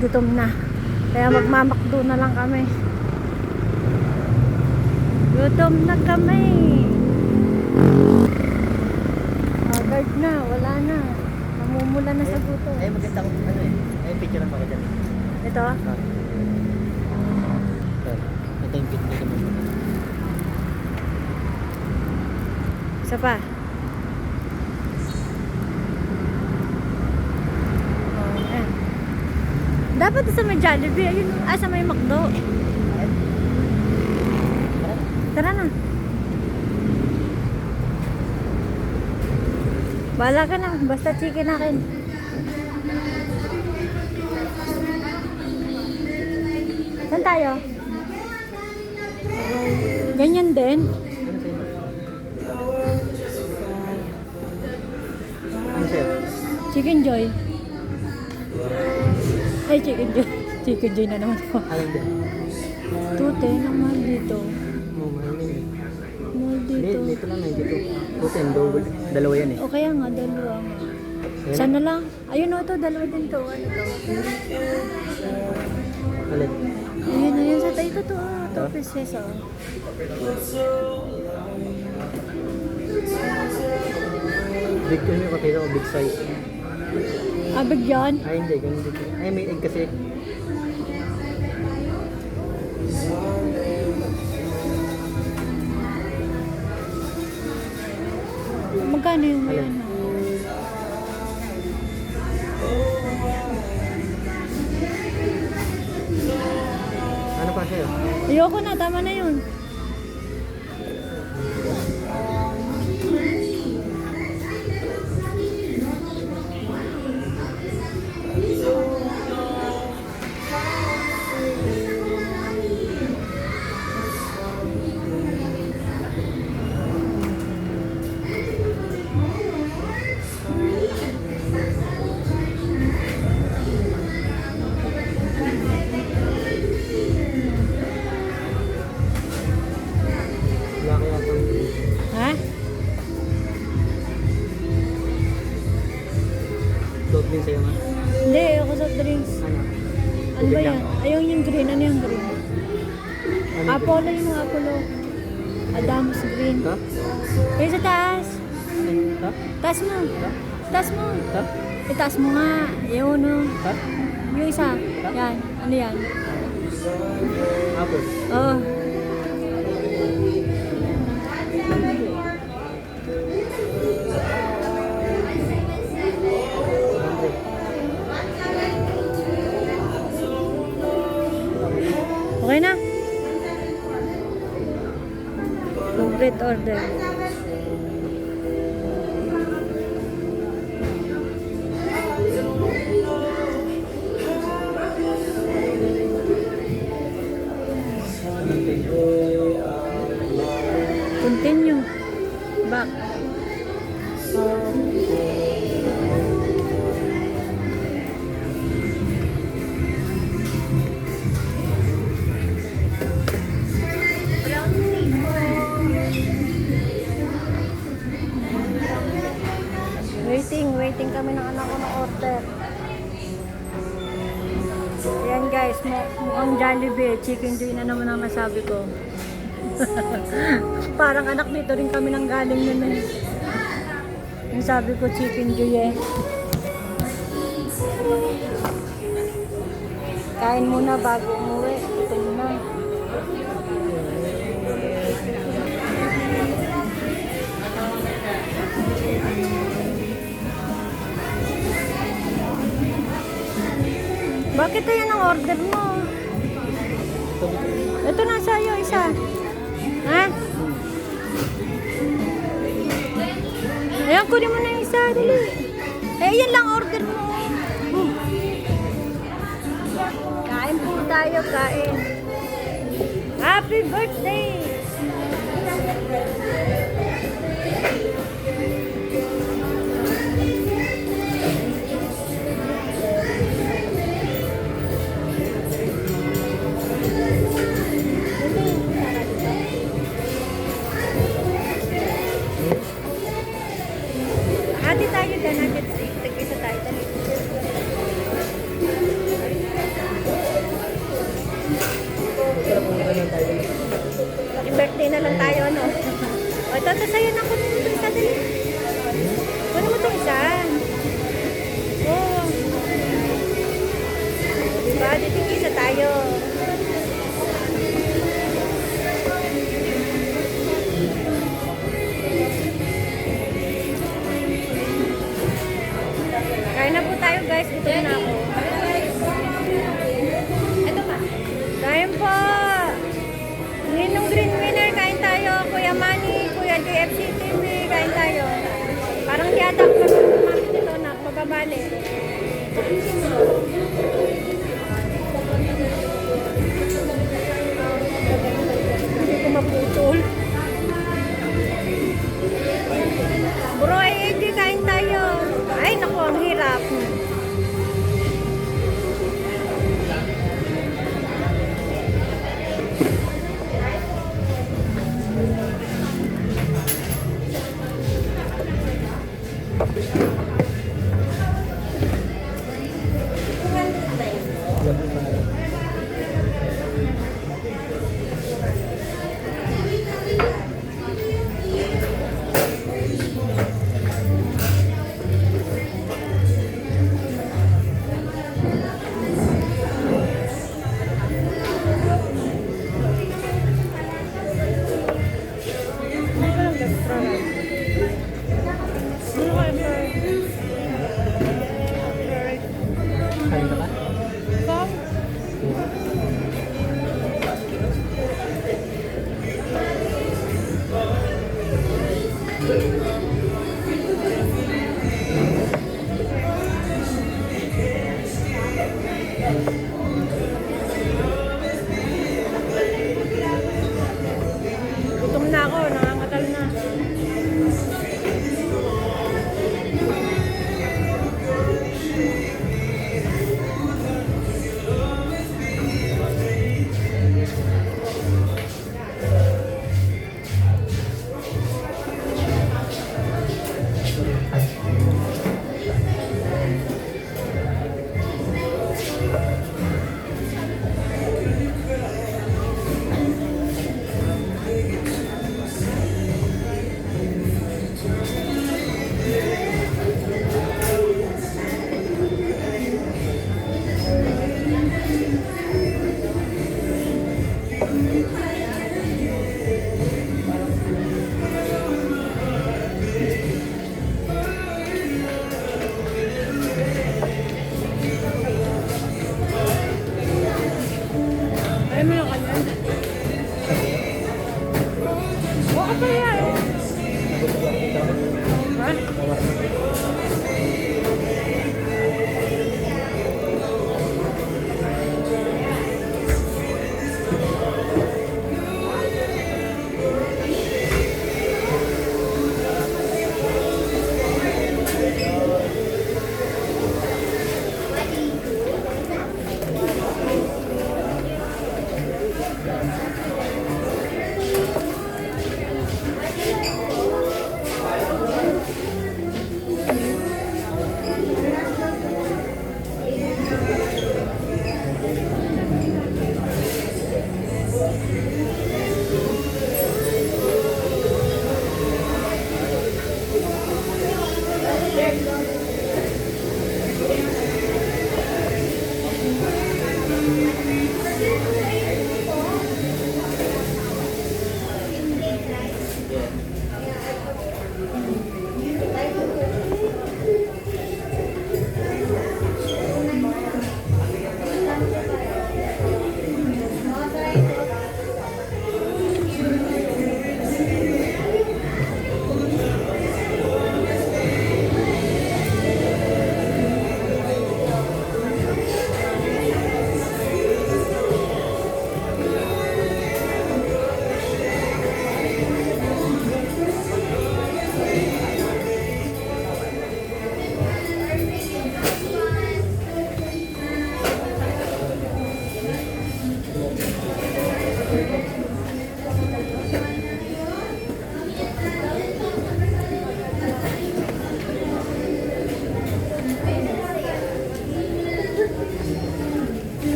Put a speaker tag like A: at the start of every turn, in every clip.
A: gutom na. Kaya magmamakdo na lang kami. Gutom na kami. Haggard na, wala na. Namumula na sa gutom.
B: Ay, maganda kung ano eh. Ay, picture mo kita.
A: Ito,
B: Ah. Ito. Ito yung picture
A: isa pa. Oh, ayan. Dapat sa may Jollibee, ayun, ah, sa may McDo. Tara na. Bala ka na, basta chicken akin. Saan tayo? Ganyan din. Chicken Joy. Ay, Chicken Joy. Chicken Joy na naman ako. Tute, dito.
B: Oo, mahal eh.
A: Mahal
B: Hindi,
A: dito.
B: dito lang eh. Dito. Buti, double. Dalawa yan eh.
A: O kaya nga, dalawa nga. Sana lang. Ayun o, to, dalawa din to. Ano to?
B: Alin?
A: Ayun, ayun sa tayo. Ito to, ah, to pieces oh.
B: Big ano yung kapita ko, big size.
A: Ah, bigyan.
B: Ay, hindi. Ganun dito. Ay, may egg kasi.
A: Magkano yung may Itaas mo nga. Yun, no.
B: Ito?
A: Yung isa. Yan. Ano yan?
B: Apple.
A: Oh. Okay na. Complete order. Order. Ayan guys, mu- mukhang Jollibee, chicken joy na naman ang nasabi ko. Parang anak dito rin kami nang galing nun eh. Yung sabi ko chicken joy eh. Kain muna bago umuwi. Bakit yan ang order mo? Ito na sa'yo, isa. Ha? Ayan, kunin mo na yung isa. Dali. Eh, yan lang order mo. Hmm. Kain po tayo, kain. Happy birthday! Pababali. Hindi ko maputol.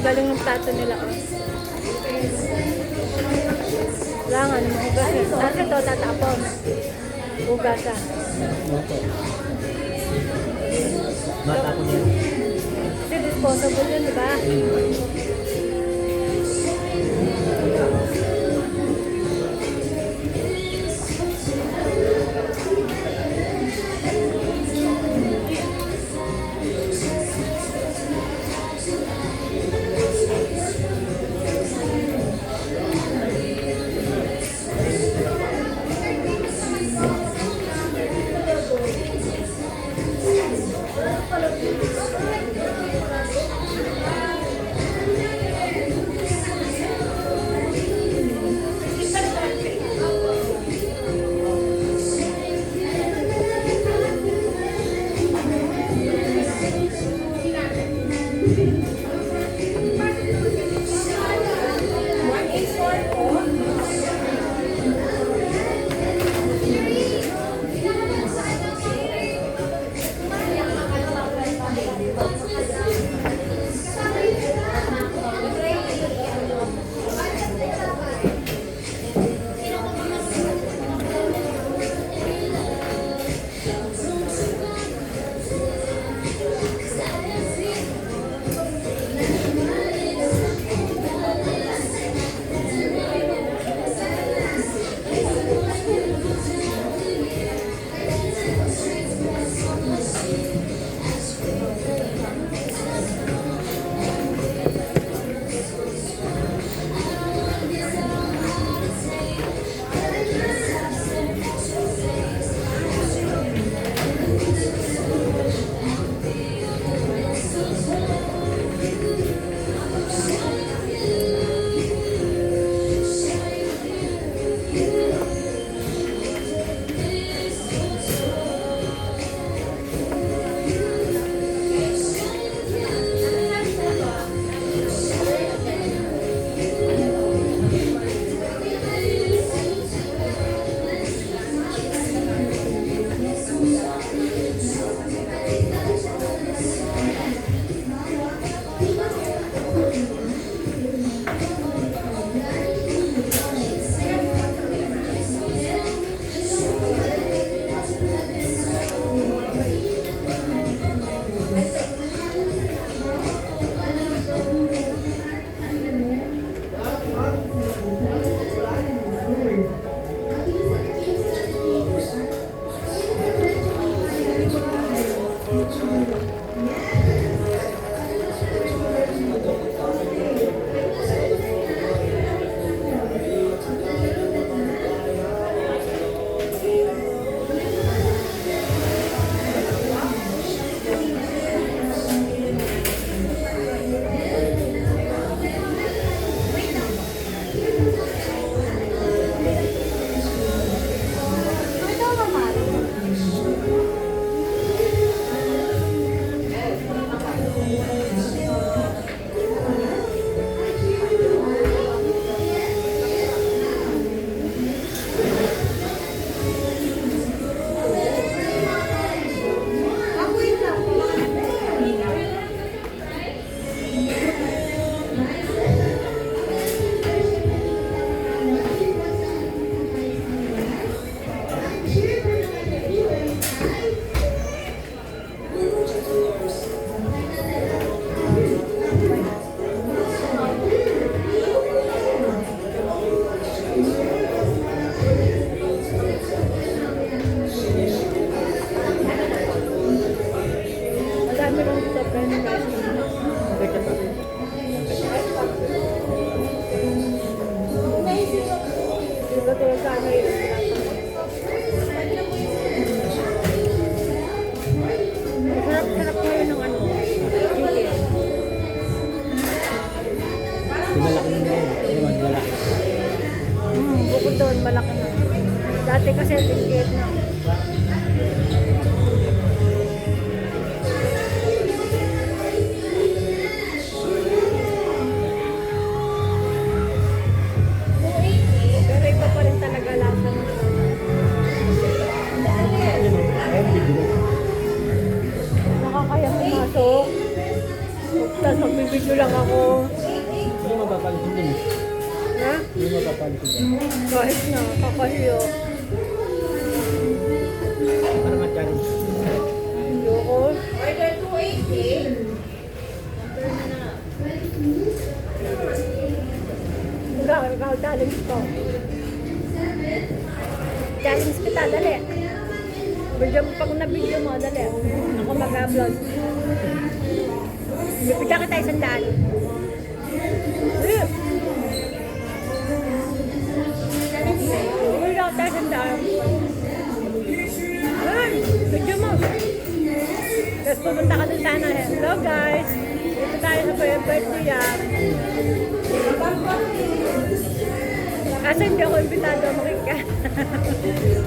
A: Galing ng plato nila. Oh. Wala nga, naman hugasan. To, tatapon. Hugasan.
B: Okay. Matapon yan.
A: Kasi disposable yun, di ba? Mm.
B: Ayun, biglo.
A: Nakakaya pumasok. Tapos magbibidyo lang ako.
B: Yung mapapalitin din. eh.
A: Ha?
B: Yung mapapalitin din.
A: Kahit na, kakahiyo. Ikaw, challenge ko. Challenge kita, dali. Video mo pag na-video mo, dali. Ako mag-upload. Bibigyan kita isang daan. Eh.
C: Thank you.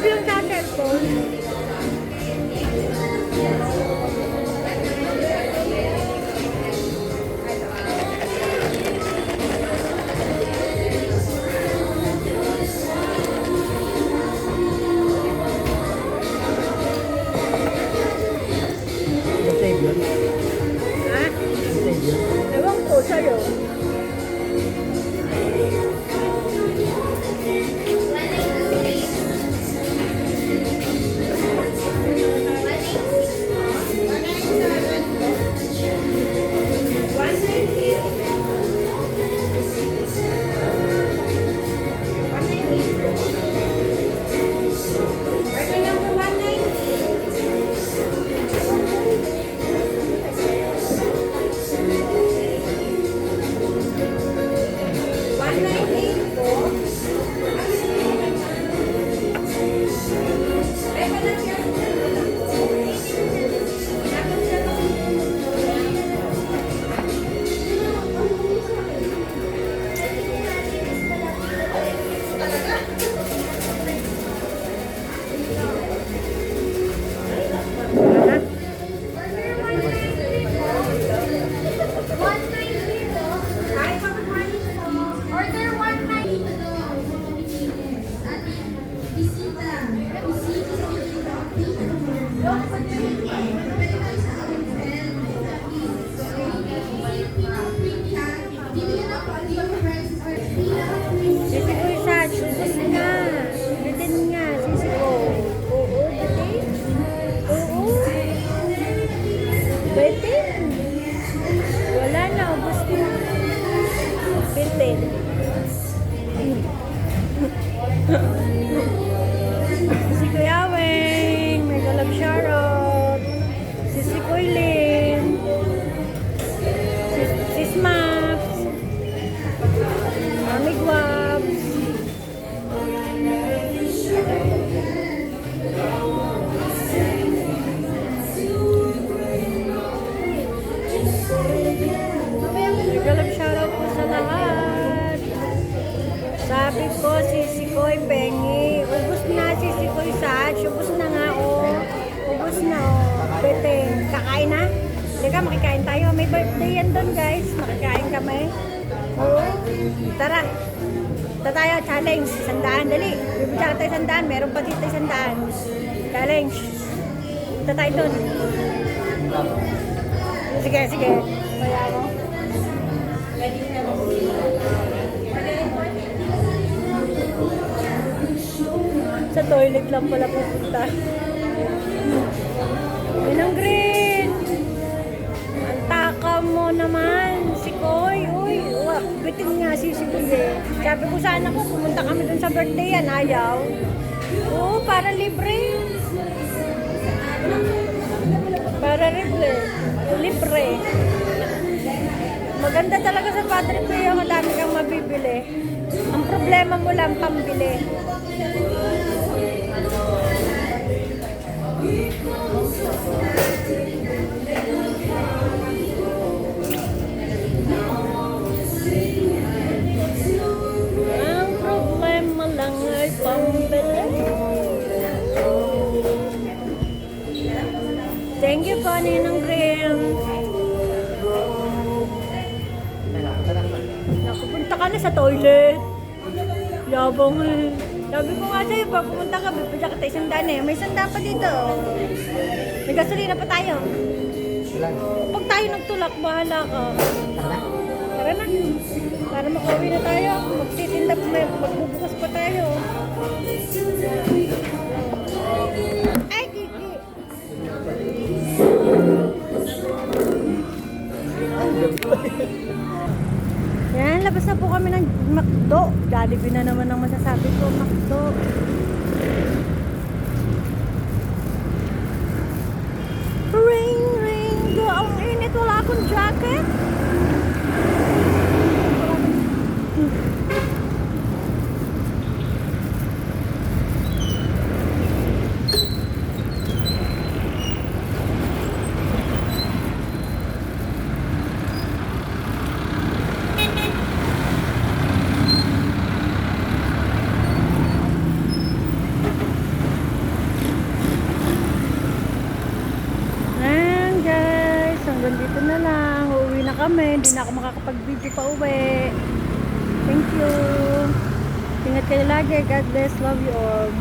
A: 不用加太多 Bitin. Wala na, ubos na. Bitin. Tayo sandaan. Meron pa dito sandaan. Challenge. Ito tayo doon. Sige, sige. Kaya mo. Sa toilet lang pala pupunta. Yun ang green. Ang taka mo naman. Si Koy. Uy, wak, bitin nga si si Koy eh. Sabi ko sana ko, pumunta kami dun sa birthday yan. Ayaw. Oo, para libre. Para libre. Libre. Maganda talaga sa Padre Pio. Madami kang mabibili. Ang problema mo lang, pambili. Ang ka sa toilet. Yabang eh. Sabi ko nga sa'yo, pag pumunta ka, bibigyan kita isang daan eh. May isang daan pa dito. May gasolina pa tayo. Pag tayo nagtulak, bahala ka.
B: Tara na.
A: Tara na. Para makauwi na tayo. Magtitinda pa, may- magbubukas pa tayo. Ay, Kiki. Yan, labas na po kami ng McDo. Jollibee na naman ang masasabi ko, McDo. Ring, ring, go. Ang init, wala akong jacket. Ayan guys, hanggang dito na lang. Uuwi na kami. Hindi na ako makakapag-video pa uwi. Thank you. Ingat kayo lagi. God bless. Love you all.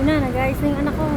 A: Yun na, nag-ayos na yung anak ko.